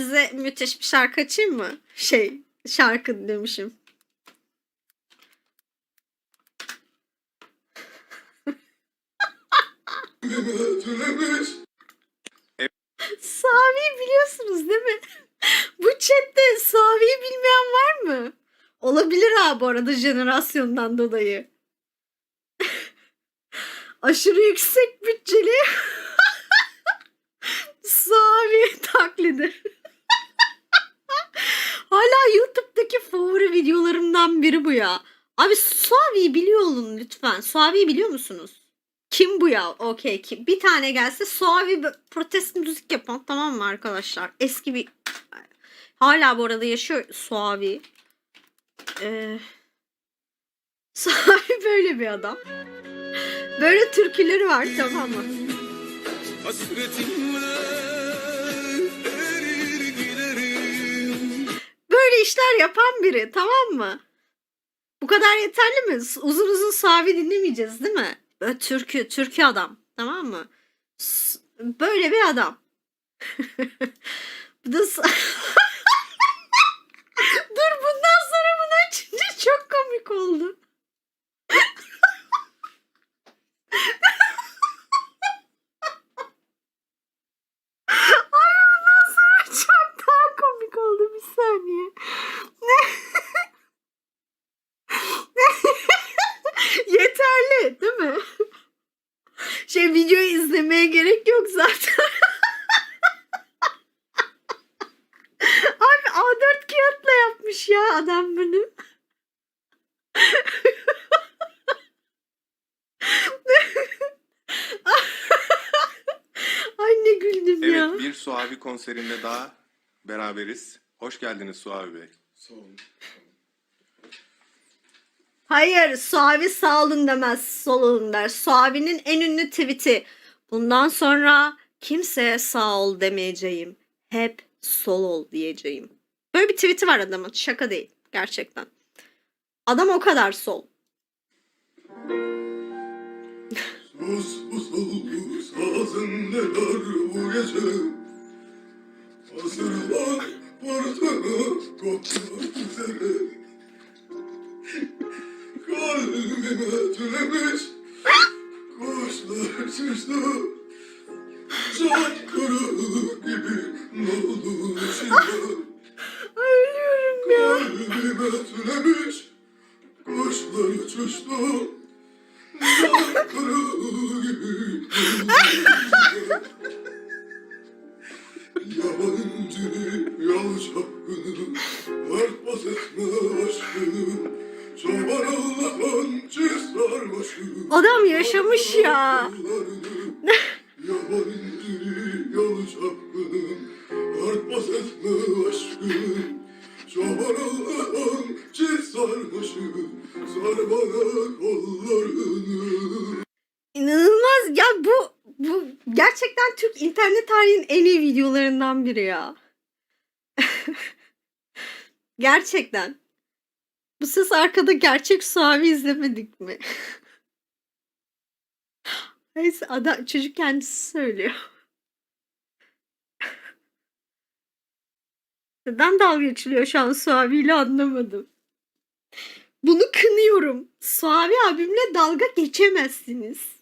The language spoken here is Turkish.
size müthiş bir şarkı açayım mı? Şey şarkı demişim. Savi'yi biliyorsunuz değil mi? Bu chatte Savi'yi bilmeyen var mı? Olabilir ha bu arada jenerasyondan dolayı. Aşırı yüksek bütçeli Savi taklidi. Videolarımdan biri bu ya. Abi Suavi'yi biliyor olun lütfen. Suavi'yi biliyor musunuz? Kim bu ya? Okey. Kim? Bir tane gelse Suavi protest müzik yapan tamam mı arkadaşlar? Eski bir... Hala bu arada yaşıyor Suavi. Ee... Suavi böyle bir adam. Böyle türküleri var tamam mı? Hasretinle işler yapan biri tamam mı? Bu kadar yeterli mi? Uzun uzun Suavi dinlemeyeceğiz değil mi? Böyle türkü, türkü adam tamam mı? Böyle bir adam. Bu da s- Dur bundan sonra bunu açınca çok komik oldu. Ay bundan sonra çok daha komik oldu bir saniye. Yeterli değil mi? Şey videoyu izlemeye gerek yok zaten. Abi A4 kağıtla yapmış ya adam bunu. Ay ne güldüm ya. Evet bir Suavi konserinde daha beraberiz. Hoş geldiniz Suavi Bey. Sağ olun. Hayır, Suavi sağ olun demez, sol olun der. Suavi'nin en ünlü tweet'i. Bundan sonra kimseye sağ ol demeyeceğim. Hep sol ol diyeceğim. Böyle bir tweet'i var adamın. Şaka değil. Gerçekten. Adam o kadar sol. Sus sus sus bu gece Hazırlan fırtına kopmak üzere Kalbime tülemiş Kuşlar çıktı Çankırı gibi nolu içinde Ölüyorum ya. Kalbime tülemiş Kuşlar uçuştu. Çankırı gibi Yabancı yalçakını Sar bana kollarını İnanılmaz. Ya bu bu gerçekten Türk internet tarihinin en iyi videolarından biri ya. gerçekten. Bu ses arkada gerçek Suavi izlemedik mi? Neyse adam çocuk kendisi söylüyor. Neden dalga geçiliyor şu an Suavi ile anlamadım. Bunu kınıyorum. Suavi abimle dalga geçemezsiniz.